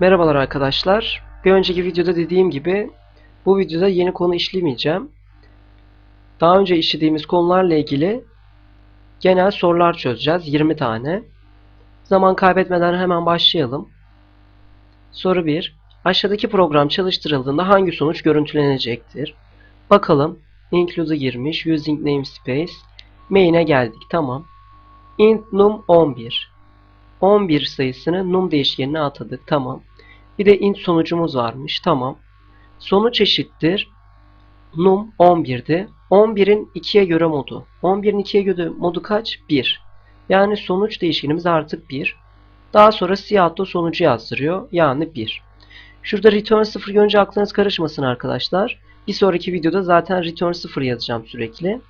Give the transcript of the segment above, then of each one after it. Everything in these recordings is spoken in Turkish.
Merhabalar arkadaşlar. Bir önceki videoda dediğim gibi bu videoda yeni konu işlemeyeceğim. Daha önce işlediğimiz konularla ilgili genel sorular çözeceğiz. 20 tane. Zaman kaybetmeden hemen başlayalım. Soru 1. Aşağıdaki program çalıştırıldığında hangi sonuç görüntülenecektir? Bakalım. Include'ı girmiş. Using namespace. Main'e geldik. Tamam. int num 11. 11 sayısını num değişkenine atadık. Tamam. Bir de int sonucumuz varmış. Tamam. Sonuç eşittir. Num 11'di. 11'in 2'ye göre modu. 11'in 2'ye göre modu kaç? 1. Yani sonuç değişkenimiz artık 1. Daha sonra siyahta sonucu yazdırıyor. Yani 1. Şurada return 0 görünce aklınız karışmasın arkadaşlar. Bir sonraki videoda zaten return 0 yazacağım sürekli.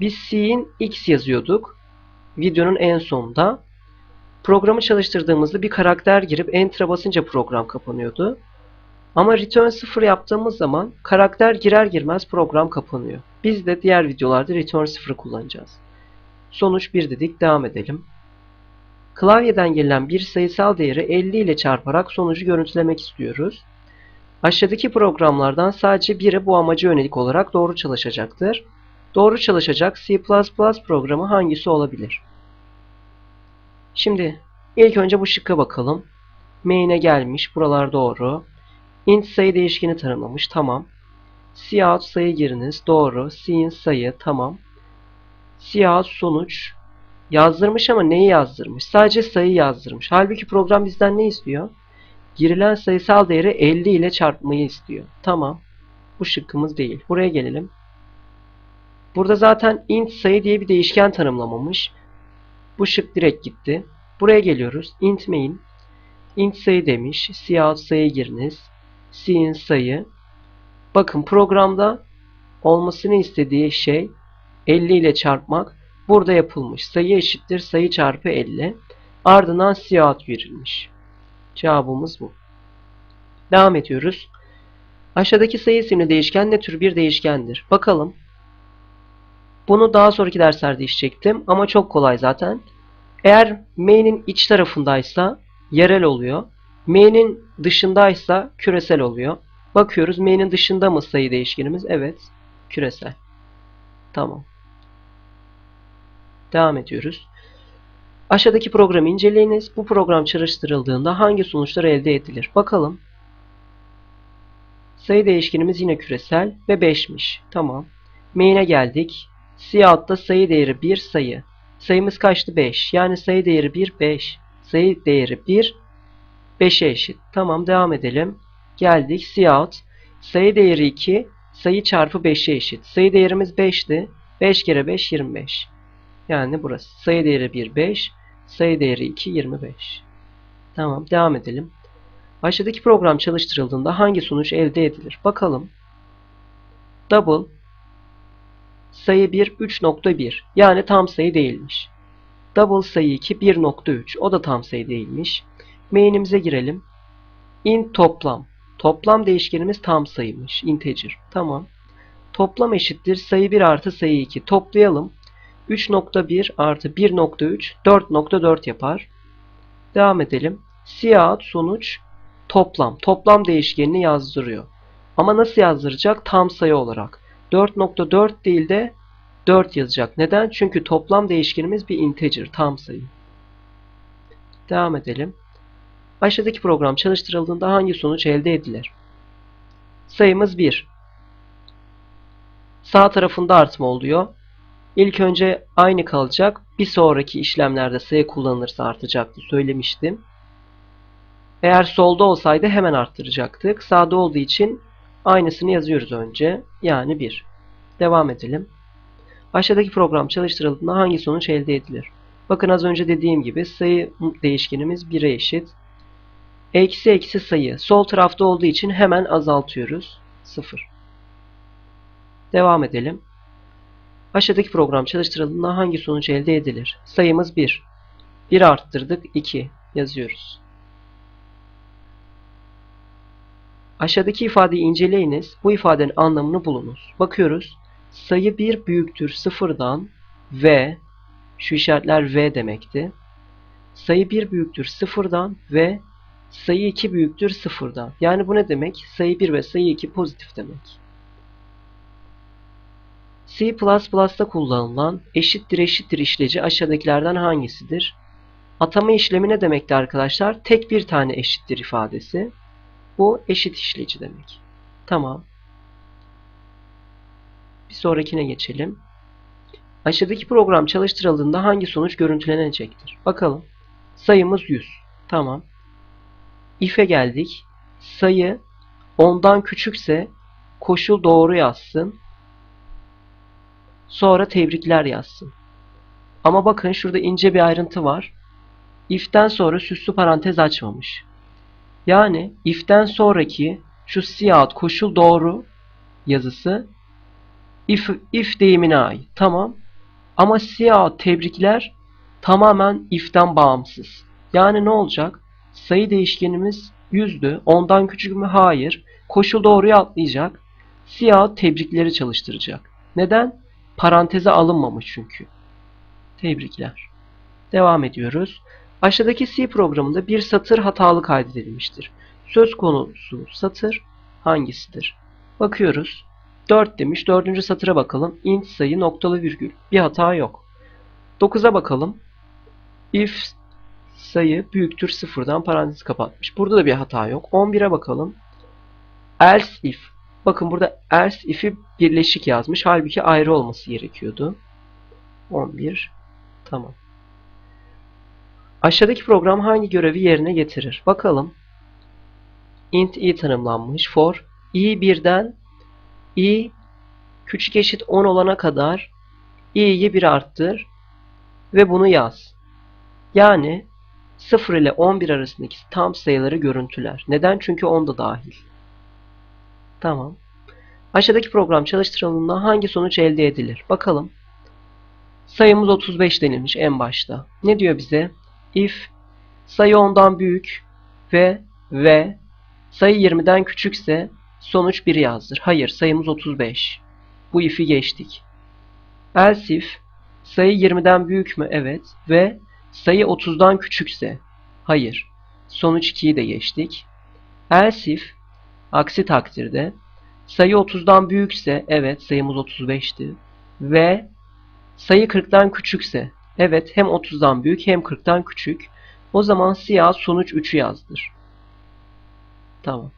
Biz c'in x yazıyorduk. Videonun en sonunda. Programı çalıştırdığımızda bir karakter girip Enter'a basınca program kapanıyordu. Ama return 0 yaptığımız zaman karakter girer girmez program kapanıyor. Biz de diğer videolarda return 0 kullanacağız. Sonuç 1 dedik devam edelim. Klavyeden gelen bir sayısal değeri 50 ile çarparak sonucu görüntülemek istiyoruz. Aşağıdaki programlardan sadece biri bu amaca yönelik olarak doğru çalışacaktır. Doğru çalışacak C++ programı hangisi olabilir? Şimdi ilk önce bu şıkka bakalım. Main'e gelmiş. Buralar doğru. int sayı değişkeni tanımlamış. Tamam. Cout sayı giriniz. Doğru. Cin sayı. Tamam. Cout sonuç yazdırmış ama neyi yazdırmış? Sadece sayı yazdırmış. Halbuki program bizden ne istiyor? Girilen sayısal değeri 50 ile çarpmayı istiyor. Tamam. Bu şıkkımız değil. Buraya gelelim. Burada zaten int sayı diye bir değişken tanımlamamış. Bu şık direkt gitti. Buraya geliyoruz. int main int sayı demiş. Cout sayı giriniz. Cin sayı. Bakın programda olmasını istediği şey 50 ile çarpmak. Burada yapılmış. Sayı eşittir sayı çarpı 50. Ardından cout verilmiş. Cevabımız bu. Devam ediyoruz. Aşağıdaki sayı isimli değişken ne tür bir değişkendir? Bakalım. Bunu daha sonraki derslerde işleyecektim ama çok kolay zaten. Eğer main'in iç tarafındaysa yerel oluyor. Main'in dışındaysa küresel oluyor. Bakıyoruz main'in dışında mı sayı değişkenimiz? Evet. Küresel. Tamam. Devam ediyoruz. Aşağıdaki programı inceleyiniz. Bu program çalıştırıldığında hangi sonuçlar elde edilir? Bakalım. Sayı değişkenimiz yine küresel ve 5'miş. Tamam. Main'e geldik. Cout'ta sayı değeri 1 sayı. Sayımız kaçtı? 5. Yani sayı değeri 1, 5. Sayı değeri 1, 5'e eşit. Tamam devam edelim. Geldik. Cout. Sayı değeri 2, sayı çarpı 5'e eşit. Sayı değerimiz 5'ti. 5 kere 5, 25. Yani burası. Sayı değeri 1, 5. Sayı değeri 2, 25. Tamam devam edelim. Aşağıdaki program çalıştırıldığında hangi sonuç elde edilir? Bakalım. Double sayı 1 3.1 yani tam sayı değilmiş. Double sayı 2 1.3 o da tam sayı değilmiş. Main'imize girelim. int toplam. Toplam değişkenimiz tam sayıymış. Integer. Tamam. Toplam eşittir sayı 1 artı sayı 2. Toplayalım. 3.1 artı 1.3 4.4 yapar. Devam edelim. Cout sonuç toplam. Toplam değişkenini yazdırıyor. Ama nasıl yazdıracak? Tam sayı olarak. 4.4 değil de 4 yazacak. Neden? Çünkü toplam değişkenimiz bir integer, tam sayı. Devam edelim. Aşağıdaki program çalıştırıldığında hangi sonuç elde edilir? Sayımız 1. Sağ tarafında artma oluyor. İlk önce aynı kalacak. Bir sonraki işlemlerde sayı kullanılırsa artacaktı. Söylemiştim. Eğer solda olsaydı hemen arttıracaktık. Sağda olduğu için aynısını yazıyoruz önce. Yani 1. Devam edelim. Aşağıdaki program çalıştırıldığında hangi sonuç elde edilir? Bakın az önce dediğim gibi sayı değişkenimiz 1'e eşit. Eksi eksi sayı sol tarafta olduğu için hemen azaltıyoruz. 0. Devam edelim. Aşağıdaki program çalıştırıldığında hangi sonuç elde edilir? Sayımız 1. 1 arttırdık 2 yazıyoruz. Aşağıdaki ifadeyi inceleyiniz. Bu ifadenin anlamını bulunuz. Bakıyoruz. Sayı 1 büyüktür sıfırdan ve şu işaretler v demekti. Sayı 1 büyüktür sıfırdan ve sayı 2 büyüktür sıfırdan. Yani bu ne demek? Sayı 1 ve sayı 2 pozitif demek. C++'da kullanılan eşittir eşittir işleci aşağıdakilerden hangisidir? Atama işlemi ne demekti arkadaşlar? Tek bir tane eşittir ifadesi. Bu eşit işleci demek. Tamam. Bir sonrakine geçelim. Aşağıdaki program çalıştırıldığında hangi sonuç görüntülenecektir? Bakalım. Sayımız 100. Tamam. If'e geldik. Sayı 10'dan küçükse koşul doğru yazsın. Sonra tebrikler yazsın. Ama bakın şurada ince bir ayrıntı var. If'ten sonra süslü parantez açmamış. Yani if'ten sonraki şu siyahut koşul doğru yazısı if, if deyimine ait. Tamam. Ama siyah tebrikler tamamen if'ten bağımsız. Yani ne olacak? Sayı değişkenimiz yüzdü. Ondan küçük mü? Hayır. Koşul doğruya atlayacak. Siyah tebrikleri çalıştıracak. Neden? Paranteze alınmamış çünkü. Tebrikler. Devam ediyoruz. Aşağıdaki C programında bir satır hatalı kaydedilmiştir. Söz konusu satır hangisidir? Bakıyoruz. 4 demiş. Dördüncü satıra bakalım. int sayı noktalı virgül. Bir hata yok. 9'a bakalım. if sayı büyüktür sıfırdan parantez kapatmış. Burada da bir hata yok. 11'e bakalım. else if. Bakın burada else if'i birleşik yazmış. Halbuki ayrı olması gerekiyordu. 11. Tamam. Aşağıdaki program hangi görevi yerine getirir? Bakalım. int i tanımlanmış. For i birden i küçük eşit 10 olana kadar i'yi 1 arttır ve bunu yaz. Yani 0 ile 11 arasındaki tam sayıları görüntüler. Neden? Çünkü 10 da dahil. Tamam. Aşağıdaki program çalıştırıldığında hangi sonuç elde edilir? Bakalım. Sayımız 35 denilmiş en başta. Ne diyor bize? If sayı 10'dan büyük ve ve sayı 20'den küçükse sonuç 1 yazdır. Hayır, sayımız 35. Bu if'i geçtik. Else if sayı 20'den büyük mü? Evet. Ve sayı 30'dan küçükse? Hayır. Sonuç 2'yi de geçtik. Else if aksi takdirde sayı 30'dan büyükse? Evet, sayımız 35'ti. Ve sayı 40'tan küçükse? Evet, hem 30'dan büyük hem 40'tan küçük. O zaman siyah sonuç 3'ü yazdır. Tamam.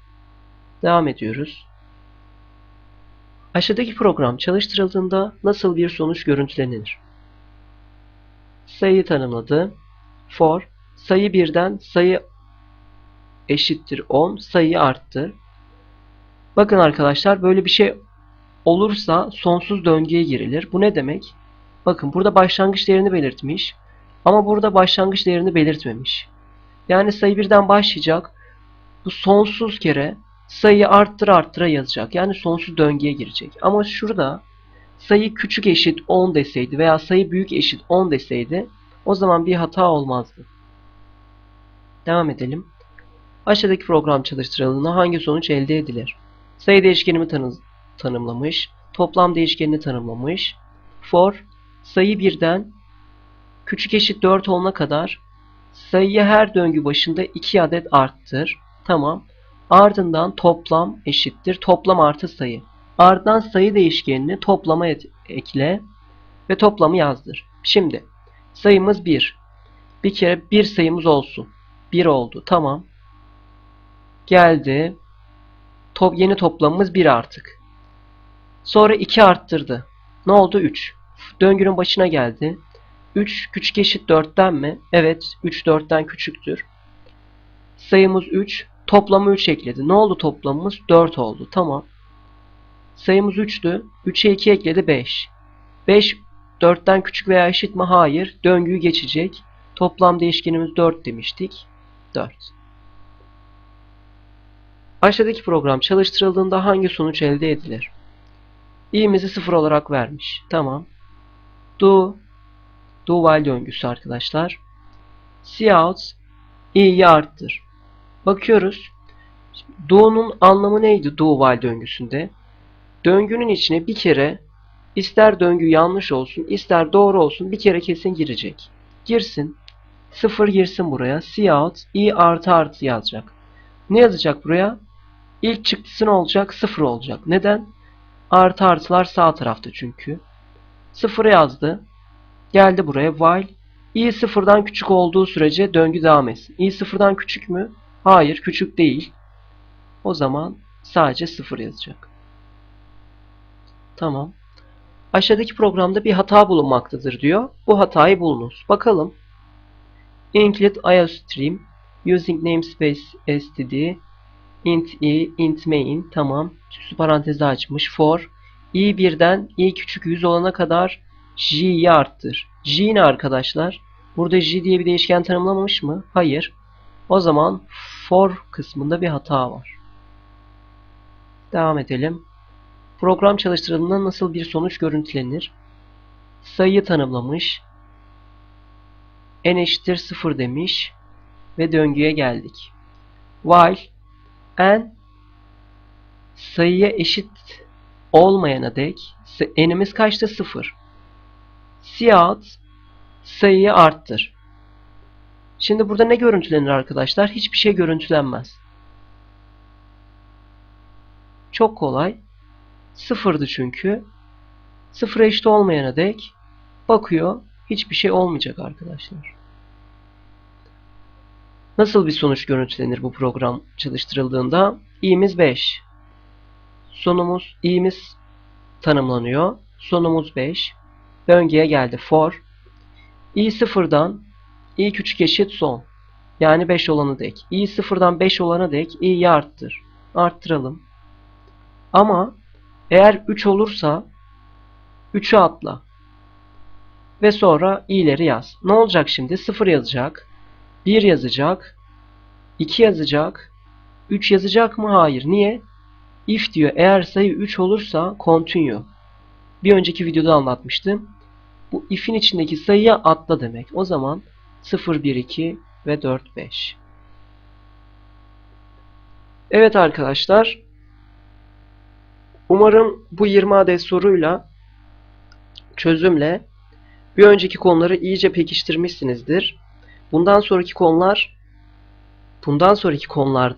Devam ediyoruz. Aşağıdaki program çalıştırıldığında nasıl bir sonuç görüntülenir? Sayı tanımladı. For sayı birden sayı eşittir 10 sayıyı arttır. Bakın arkadaşlar böyle bir şey olursa sonsuz döngüye girilir. Bu ne demek? Bakın burada başlangıç değerini belirtmiş. Ama burada başlangıç değerini belirtmemiş. Yani sayı birden başlayacak. Bu sonsuz kere sayıyı arttır arttıra yazacak. Yani sonsuz döngüye girecek. Ama şurada sayı küçük eşit 10 deseydi veya sayı büyük eşit 10 deseydi o zaman bir hata olmazdı. Devam edelim. Aşağıdaki program çalıştırıldığında hangi sonuç elde edilir? Sayı değişkenimi tanı tanımlamış. Toplam değişkenini tanımlamış. For sayı birden küçük eşit 4 olana kadar sayıyı her döngü başında 2 adet arttır. Tamam. Ardından toplam eşittir. Toplam artı sayı. Ardından sayı değişkenini toplama ekle ve toplamı yazdır. Şimdi sayımız 1. Bir kere bir sayımız olsun. 1 oldu. Tamam. Geldi. Top, yeni toplamımız 1 artık. Sonra 2 arttırdı. Ne oldu? 3. Döngünün başına geldi. 3 küçük eşit 4'ten mi? Evet. 3 4'ten küçüktür. Sayımız 3. Toplamı 3 ekledi. Ne oldu toplamımız? 4 oldu. Tamam. Sayımız 3'tü. 3'e 2 ekledi 5. 5 4'ten küçük veya eşit mi? Hayır. Döngüyü geçecek. Toplam değişkenimiz 4 demiştik. 4. Aşağıdaki program çalıştırıldığında hangi sonuç elde edilir? i'mizi 0 olarak vermiş. Tamam. Do while döngüsü arkadaşlar. Cout i'yi arttır. Bakıyoruz. Do'nun anlamı neydi while döngüsünde? Döngünün içine bir kere ister döngü yanlış olsun ister doğru olsun bir kere kesin girecek. Girsin. 0 girsin buraya. Cout i artı artı yazacak. Ne yazacak buraya? İlk çıktısı ne olacak? 0 olacak. Neden? Artı artılar sağ tarafta çünkü. 0 yazdı. Geldi buraya while i sıfırdan küçük olduğu sürece döngü devam etsin. i sıfırdan küçük mü? Hayır küçük değil. O zaman sadece 0 yazacak. Tamam. Aşağıdaki programda bir hata bulunmaktadır diyor. Bu hatayı bulunuz. Bakalım. Include IOStream using namespace std int i int main tamam. Süslü parantezi açmış. For i birden i küçük 100 olana kadar j'yi arttır. J ne arkadaşlar? Burada j diye bir değişken tanımlamamış mı? Hayır. O zaman for kısmında bir hata var. Devam edelim. Program çalıştırıldığında nasıl bir sonuç görüntülenir? Sayıyı tanımlamış. n eşittir 0 demiş. Ve döngüye geldik. While n sayıya eşit olmayana dek n'imiz kaçta 0. Cout sayıyı arttır. Şimdi burada ne görüntülenir arkadaşlar? Hiçbir şey görüntülenmez. Çok kolay. Sıfırdı çünkü. Sıfıra eşit olmayana dek bakıyor. Hiçbir şey olmayacak arkadaşlar. Nasıl bir sonuç görüntülenir bu program çalıştırıldığında? i'miz 5. Sonumuz i'miz tanımlanıyor. Sonumuz 5. Döngüye geldi for. i sıfırdan i küçük eşit son. Yani 5 olanı dek. i sıfırdan 5 olana dek i'yi arttır. Arttıralım. Ama eğer 3 olursa 3'ü atla. Ve sonra i'leri yaz. Ne olacak şimdi? 0 yazacak. 1 yazacak. 2 yazacak. 3 yazacak mı? Hayır. Niye? If diyor. Eğer sayı 3 olursa continue. Bir önceki videoda anlatmıştım. Bu if'in içindeki sayıya atla demek. O zaman 0, 1, 2 ve 4, 5. Evet arkadaşlar. Umarım bu 20 adet soruyla çözümle bir önceki konuları iyice pekiştirmişsinizdir. Bundan sonraki konular bundan sonraki konularda